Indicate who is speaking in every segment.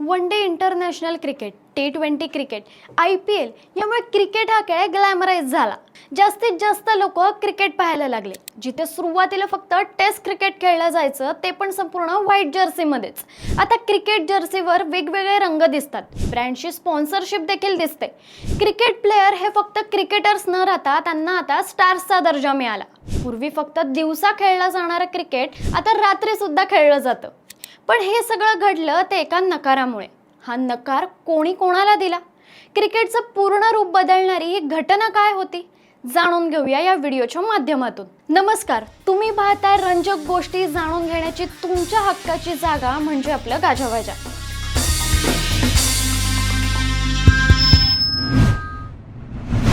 Speaker 1: One day international cricket T twenty cricket I P L यामुळे क्रिकेट हा खेळ ग्लॅमराईज झाला. जास्तीत जास्त लोक क्रिकेट पाहायला लागले. जिथे सुरुवातीला फक्त टेस्ट क्रिकेट खेळलं जायचं ते पण संपूर्ण व्हाईट जर्सीमध्येच आता क्रिकेट जर्सीवर वेगवेगळे रंग दिसतात. ब्रँडची स्पॉन्सरशिप देखील दिसते. क्रिकेट प्लेयर हे फक्त क्रिकेटर्स न राहता त्यांना आता स्टार्सचा दर्जा मिळाला. पूर्वी फक्त दिवसा खेळलं जाणारं क्रिकेट आता रात्री सुद्धा खेळलं जातं. पण हे सगळं घडलं ते एका नकारामुळे. हा नकार कोणी कोणाला दिला? क्रिकेटचं पूर्ण रूप बदलणारी ही घटना काय होती? जाणून घेऊया या व्हिडिओच्या माध्यमातून. नमस्कार तुम्ही पाहताय रंजक गोष्टी जाणून घेण्याची तुमच्या हक्काची जागा म्हणजे आपलं गाजावाजा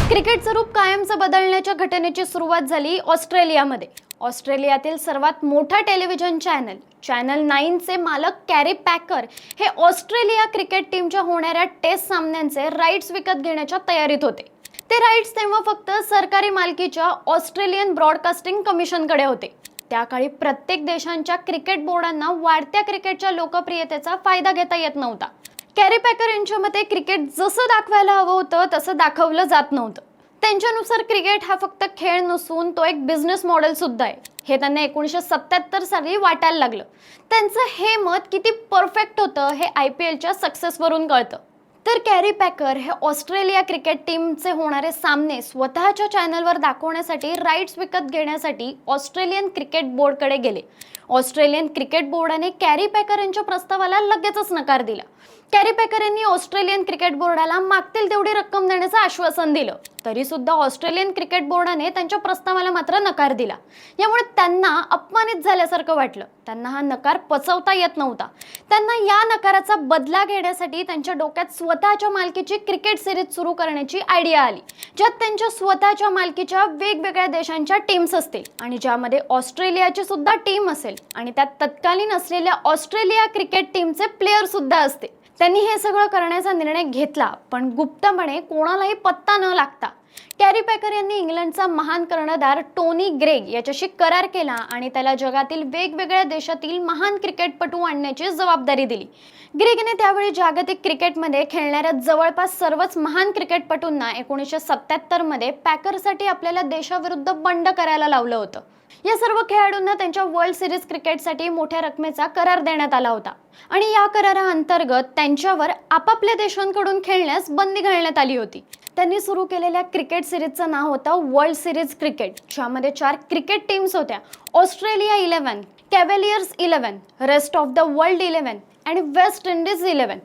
Speaker 1: क्रिकेटचं रूप कायमचं बदलण्याच्या घटनेची सुरुवात झाली ऑस्ट्रेलियामध्ये. ऑस्ट्रेलियातील सर्वात मोठा टेलिव्हिजन चॅनल चॅनल नाईनचे मालक कॅरी पॅकर हे ऑस्ट्रेलिया क्रिकेट टीमच्या होणाऱ्या टेस्ट सामन्यांचे राईट्स विकत घेण्याच्या तयारीत होते. ते राईट्स तेव्हा फक्त सरकारी मालकीच्या ऑस्ट्रेलियन ब्रॉडकास्टिंग कमिशनकडे होते. त्या काळी प्रत्येक देशांच्या क्रिकेट बोर्डांना वाढत्या क्रिकेटच्या लोकप्रियतेचा फायदा घेता येत नव्हता. कॅरी पॅकर यांच्या मते क्रिकेट जसं दाखवायला हवं होतं तसं दाखवलं जात नव्हतं. त्यांच्यानुसार क्रिकेट हा फक्त खेळ नसून तो एक बिझनेस मॉडेल सुद्धा आहे. हे त्यांना एकोणीसशे सत्याहत्तर साली वाटायला लागलं. त्यांचं हे मत किती परफेक्ट होतं हे आय पी एलच्या सक्सेसवरून कळतं. तर कॅरी पॅकर हे ऑस्ट्रेलिया क्रिकेट टीमचे होणारे सामने स्वतःच्या चॅनलवर दाखवण्यासाठी राईट्स विकत घेण्यासाठी ऑस्ट्रेलियन क्रिकेट बोर्डकडे गेले. ऑस्ट्रेलियन क्रिकेट बोर्डाने कॅरी पॅकर यांच्या प्रस्तावाला लगेचच नकार दिला. कॅरी पॅकर यांनी ऑस्ट्रेलियन क्रिकेट बोर्डाला मागतील तेवढी रक्कम देण्याचं आश्वासन दिलं. तरी सुद्धा ऑस्ट्रेलियन क्रिकेट बोर्डाने त्यांच्या प्रस्तावाला मात्र नकार दिला. यामुळे त्यांना अपमानित झाल्यासारखं वाटलं. त्यांना हा नकार पचवता येत नव्हता. त्यांना या नकाराचा बदला घेण्यासाठी त्यांच्या डोक्यात स्वतःच्या मालकीची क्रिकेट सिरीज सुरू करण्याची आयडिया आली ज्यात त्यांच्या स्वतःच्या मालकीच्या वेगवेगळ्या देशांच्या टीम्स असतील आणि ज्यामध्ये ऑस्ट्रेलियाची सुद्धा टीम असेल आणि त्यात तत्कालीन असलेल्या ऑस्ट्रेलिया क्रिकेट टीमचे प्लेयर सुद्धा असते त्यांनी हे सगळं करण्याचा निर्णय घेतला पण गुप्तपणे कोणालाही पत्ता न लागता कॅरी पॅकर यांनी इंग्लंडचा महान कर्णधार टोनी ग्रेग याच्याशी करार केला आणि त्याला जगातील वेगवेगळ्या देशातील महान क्रिकेटपटू आणण्याची जबाबदारी दिली. ग्रेगने त्यावेळी जागतिक क्रिकेटमध्ये खेळणाऱ्या जवळपास सर्वच महान क्रिकेटपटूंना एकोणीसशे सत्याहत्तरमध्ये पॅकरसाठी आपल्याला देशाविरुद्ध बंड करायला लावलं होतं. या सर्व खेळाडूंना त्यांच्या वर्ल्ड सिरीज क्रिकेटसाठी मोठ्या रकमेचा करार देण्यात आला होता आणि या कराराअंतर्गत त्यांच्यावर आपापल्या देशांकडून खेळण्यास बंदी घालण्यात आली होती. त्यांनी सुरू केलेल्या क्रिकेट सिरीजचं नाव होतं वर्ल्ड सिरीज क्रिकेट ज्यामध्ये चार क्रिकेट टीम्स होत्या. Australia eleven Cavaliers eleven rest of the world eleven आणि वेस्ट इंडिज इलेव्हन.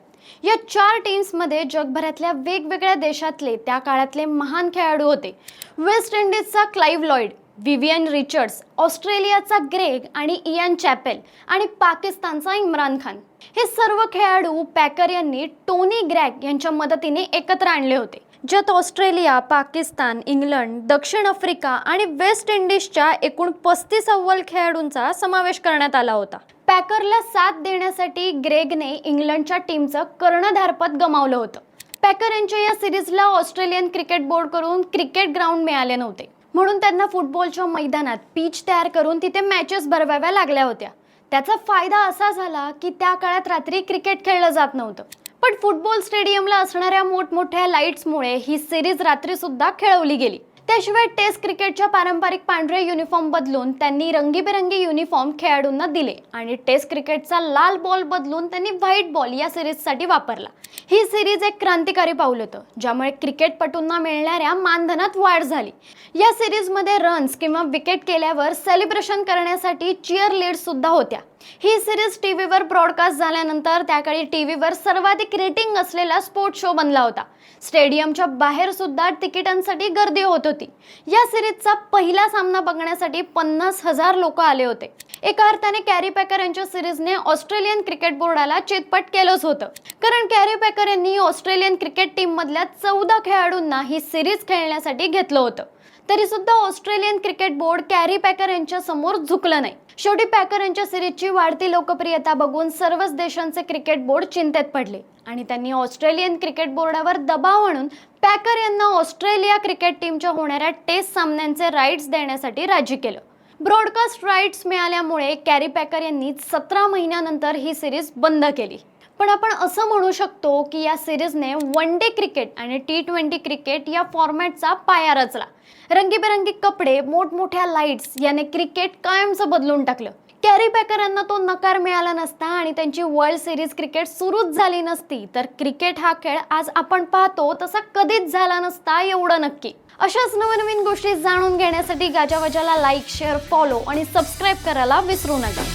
Speaker 1: या चार टीम्समध्ये जगभरातल्या वेगवेगळ्या देशातले त्या काळातले महान खेळाडू होते. वेस्ट इंडिजचा क्लाइव्ह लॉईड विवियन रिचर्ड्स ऑस्ट्रेलियाचा ग्रेग आणि इयान चॅपेल आणि पाकिस्तानचा इम्रान खान. हे सर्व खेळाडू पॅकर यांनी टोनी ग्रॅग यांच्या मदतीने एकत्र आणले होते. ज्यात ऑस्ट्रेलिया पाकिस्तान इंग्लंड दक्षिण आफ्रिका आणि वेस्ट इंडिजच्या एकूण पस्तीस अव्वल खेळाडूंचा समावेश करण्यात आला होता. पॅकरला साथ देण्यासाठी ग्रेगने इंग्लंडच्या टीमचं कर्णधारपद गमावलं होतं. पॅकर यांच्या या सिरीजला ऑस्ट्रेलियन क्रिकेट बोर्डकडून क्रिकेट ग्राउंड मिळाले नव्हते. म्हणून त्यांना फुटबॉलच्या मैदानात पिच तयार करून तिथे मॅचेस भरवाव्या लागल्या होत्या. त्याचा फायदा असा झाला की त्या काळात रात्री क्रिकेट खेळलं जात नव्हतं. पण फुटबॉल स्टेडियमला असणाऱ्या मोठमोठ्या लाईट्समुळे ही सिरीज रात्री सुद्धा खेळवली गेली. त्याशिवाय टेस्ट क्रिकेटच्या पारंपरिक पांढरे युनिफॉर्म बदलून त्यांनी रंगीबेरंगी युनिफॉर्म खेळाडूंना दिले. आणि टेस्ट क्रिकेटचा लाल बॉल बदलून त्यांनी व्हाईट बॉल या सिरीजसाठी वापरला. ही सिरीज एक क्रांतिकारी पाऊल होतं ज्यामुळे क्रिकेटपटूंना मिळणाऱ्या मानधनात वाढ झाली. या सिरीजमध्ये रन्स किंवा विकेट केल्यावर सेलिब्रेशन करण्यासाठी चिअर लीडसुद्धा होत्या. ही सिरीज टी व्हीवर ब्रॉडकास्ट झाल्यानंतर त्याकाळी टी व्हीवर सर्वाधिक रेटिंग असलेला स्पोर्ट्स शो बनला होता. स्टेडियमच्या बाहेर सुद्धा तिकिटांसाठी गर्दी होत होती. या सिरीजचा पहिला सामना बघण्यासाठी पन्नास हजार लोक आले होते. एका अर्थाने कॅरी पॅकर यांच्या सिरीजने ऑस्ट्रेलियन क्रिकेट बोर्डाला चितपट केलंच होतं. कारण कॅरी पॅकर यांनी ऑस्ट्रेलियन क्रिकेट टीम मधल्या चौदा खेळाडूंना ही सिरीज खेळण्यासाठी घेतलं होतं. तरी सुद्धा Australian cricket board Kerry Packer यांच्या समोर झुकलं नाही. शेवटी पॅकर यांच्या सिरीजची वाढती लोकप्रियता बघून सर्वच देशांचे क्रिकेट बोर्ड चिंतेत पडले आणि त्यांनी ऑस्ट्रेलियन क्रिकेट बोर्डावर दबाव आणून पॅकर यांना ऑस्ट्रेलिया क्रिकेट टीमच्या होणाऱ्या टेस्ट सामन्यांचे राईट्स देण्यासाठी राजी केलं. ब्रॉडकास्ट राईट्स मिळाल्यामुळे कॅरी पॅकर यांनी सतरा महिन्यानंतर ही सिरीज बंद केली. पण आपण असं म्हणू शकतो की या सिरीजने वन डे क्रिकेट आणि टी ट्वेंटी क्रिकेट या फॉर्मॅटचा पाया रचला. रंगीबेरंगी कपडे मोठमोठ्या लाईट्स याने क्रिकेट कायमचं बदलून टाकलं. कॅरी पॅकरांना तो नकार मिळाला नसता आणि त्यांची वर्ल्ड सिरीज क्रिकेट सुरूच झाली नसती. तर क्रिकेट हा खेळ आज आपण पाहतो तसा कधीच झाला नसता एवढं नक्की. अशाच नवनवीन गोष्टी जाणून घेण्यासाठी गाजावाजाला लाईक शेअर फॉलो आणि सबस्क्राईब करायला विसरू नका.